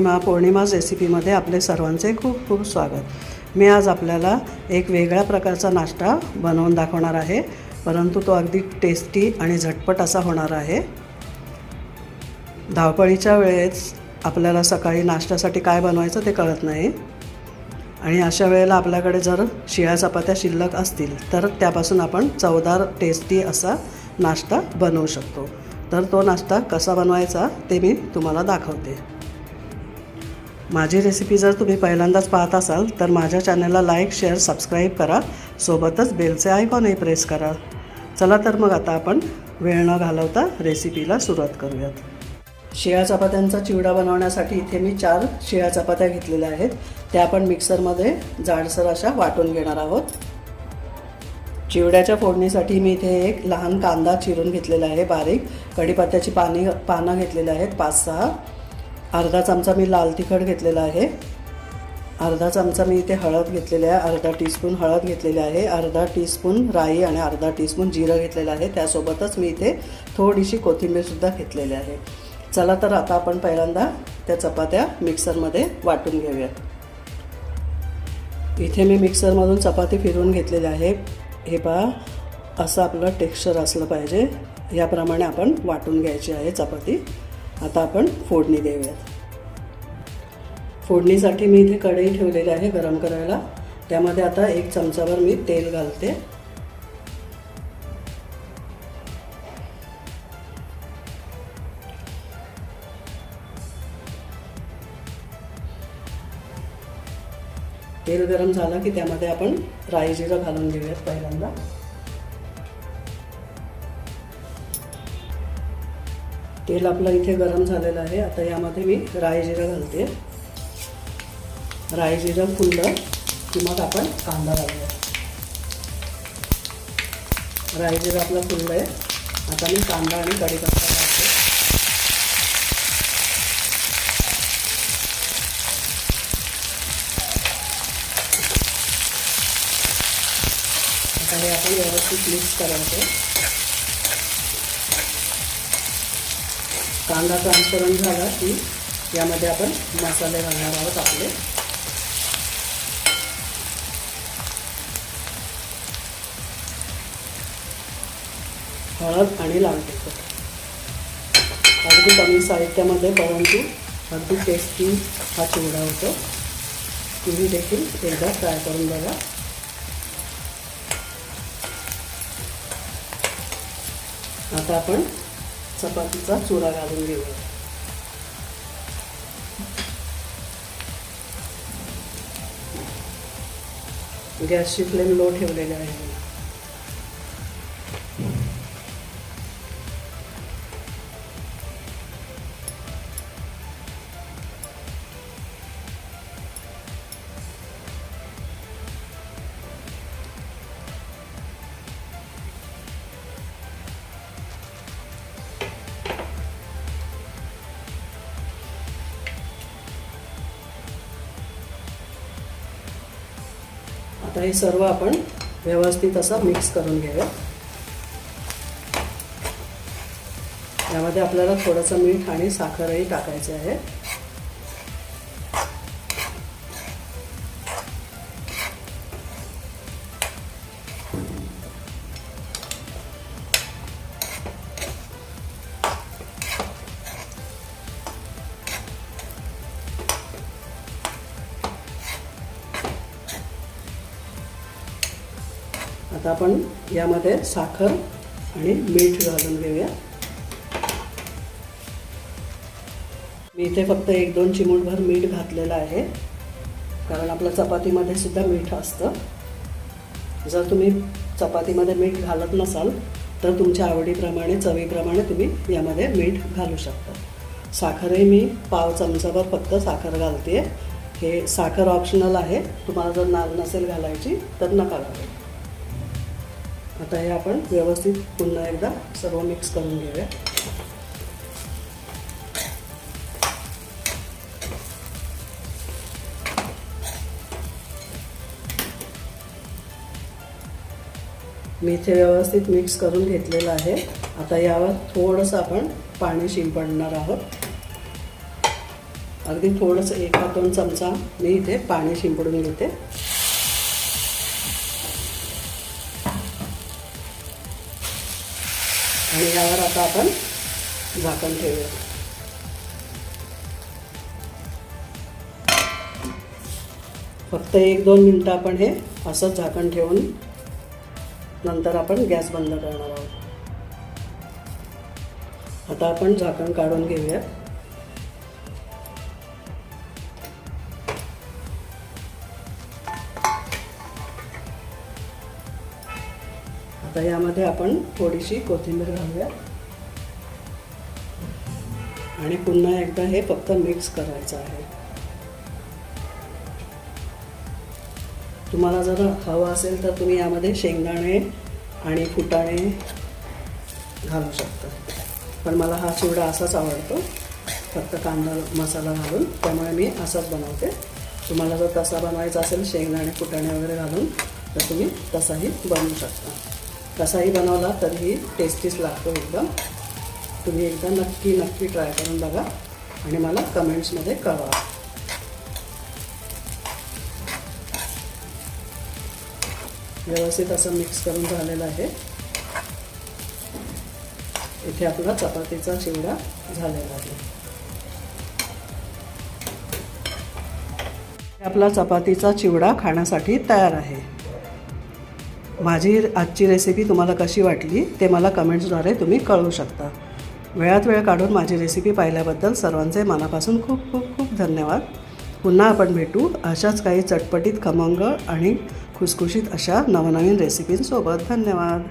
पौर्णिमा पौर्णिमाज रेसिपीमध्ये आपले सर्वांचे खूप खूप स्वागत. मी आज आपल्याला एक वेगळ्या प्रकारचा नाश्ता बनवून दाखवणार आहे. परंतु तो अगदी टेस्टी आणि झटपट असा होणार आहे. धावपळीच्या वेळेस आपल्याला सकाळी नाश्त्यासाठी काय बनवायचं ते कळत नाही. आणि अशा वेळेला आपल्याकडे जर शिळ्या चपात्या शिल्लक असतील तर त्यापासून आपण चवदार टेस्टी असा नाश्ता बनवू शकतो. तर तो नाश्ता कसा बनवायचा ते मी तुम्हाला दाखवते. माझी रेसिपी जर तुम्ही पहिल्यांदाच पाहत असाल तर माझ्या चॅनलला लाईक शेअर सबस्क्राईब करा. सोबतच बेलचे आयकॉनही प्रेस करा. चला तर मग आता आपण वेळ न घालवता रेसिपीला सुरुवात करूयात. शिळ्या चपात्यांचा चिवडा बनवण्यासाठी इथे मी चार शिळ्या चपात्या घेतलेल्या आहेत. त्या आपण मिक्सरमध्ये जाडसर अशा वाटून घेणार आहोत. चिवड्याच्या फोडणीसाठी मी इथे एक लहान कांदा चिरून घेतलेला आहे बारीक. कढीपत्त्याची पाणी पानं घेतलेली आहेत पाच सहा. अर्धा चमचा मी लाल तिखट घेतलेला आहे. अर्धा चमचा मी इथे हळद घेतलेली आहे. अर्धा टीस्पून हळद घेतलेली आहे. अर्धा टीस्पून राई आणि अर्धा टीस्पून जिरं घेतलेलं आहे. त्यासोबतच मी इथे थोडीशी कोथिंबीरसुद्धा घेतलेली आहे. चला तर आता आपण पहिल्यांदा त्या चपात्या मिक्सरमध्ये वाटून घेऊयात. इथे मी मिक्सरमधून चपाती फिरवून घेतलेली आहे. हे पहा असं आपलं टेक्स्चर असलं पाहिजे. याप्रमाणे आपण वाटून घ्यायची आहे चपाती. आता आपण फोडणी देऊयात. फोडणीसाठी मी इथे कढई ठेवलेली आहे गरम करायला. त्यामध्ये आता एक चमचाभर मी तेल घालते. तेल गरम झालं की त्यामध्ये आपण राई जिरं घालून घेऊयात पहिल्यांदा. तेल आपलं इथे गरम झालेलं आहे. आता यामध्ये मी राई जिरं घालते. राई जिरं फुललं की मग आपण कांदा घालूया. राई जिरं आपलं फुललं आहे. आता मी कांदा आणि कढीपत्ता घालते. आता हे आपण व्यवस्थित मिक्स करायचं कांदा ट्रान्सपरंट झाला की यामध्ये आपण मसाले घालणार आहोत आपले. हळद आणि लाल तिखट. अगदी कमी साहित्यामध्ये परंतु अगदी टेस्टी हा चिवडा होतो. तुम्ही देखील एकदा ट्राय करून बघा. आता आपण चपातीचा चुरा घालून घेऊया. गॅसची फ्लेम लो ठेवलेली आहे. आता हे सर्व आपण व्यवस्थित असं मिक्स करून घेऊया. यामध्ये आपल्याला थोडंसं मीठ आणि साखरही टाकायचे आहे. आता आपण यामध्ये साखर आणि मीठ घालून घेऊया. मी इथे फक्त एक दोन चिमूटभर मीठ घातलेलं आहे. कारण आपल्या चपातीमध्ये सुद्धा मीठ असतं. जर तुम्ही चपातीमध्ये मीठ घालत नसाल तर तुमच्या आवडीप्रमाणे चवीप्रमाणे तुम्ही यामध्ये मीठ घालू शकता. साखरही मी पाव चमचाभर फक्त साखर घालते हे साखर ऑप्शनल आहे. तुम्हाला जर नाल नसेल घालायची तर नका घालायची आता हे आपण व्यवस्थित पुन्हा एकदा सर्व मिक्स करून घेऊया. मी इथे व्यवस्थित मिक्स करून घेतलेलं आहे. आता यावर थोडंसं आपण पाणी शिंपडणार आहोत. अगदी थोडंसं एका दोन चमचा मी इथे पाणी शिंपडून घेते. आणि यावर आता आपण झाकण ठेवूया. फक्त एक दोन मिनटं आपण हे असंच झाकण ठेवून नंतर आपण गॅस बंद करणार आहोत. आता आपण झाकण काढून घेऊया आता यामध्ये आपण थोडीशी कोथिंबीर घालूया. आणि पुन्हा एकदा हे फक्त मिक्स करायचं आहे. तुम्हाला जर हवं असेल तर तुम्ही यामध्ये शेंगदाणे आणि फुटाणे घालू शकता. पण मला हा चिवडा असाच आवडतो. फक्त कांदा मसाला घालून. त्यामुळे मी असाच बनवते. तुम्हाला जर तसा बनवायचा असेल शेंगदाणे फुटाणे वगैरे घालून तर तुम्ही तसाही बनवू शकता. कसाही बनवला तरीही टेस्टीच लागतो एकदम. तुम्ही एकदा नक्की नक्की ट्राय करून बघा आणि मला कमेंट्समध्ये कळवा. व्यवस्थित असं मिक्स करून झालेलं आहे. इथे आपला चपातीचा चिवडा झालेला आहे. आपला चपातीचा चिवडा खाण्यासाठी तयार आहे. माझी आजची रेसिपी तुम्हाला कशी वाटली ते मला कमेंट्सद्वारे तुम्ही कळवू शकता. वेळात वेळ काढून माझी रेसिपी पाहिल्याबद्दल सर्वांचे मनापासून खूप खूप खूप धन्यवाद. पुन्हा आपण भेटू अशाच काही चटपटीत खमंग आणि खुसखुशीत अशा नवनवीन रेसिपींसोबत धन्यवाद.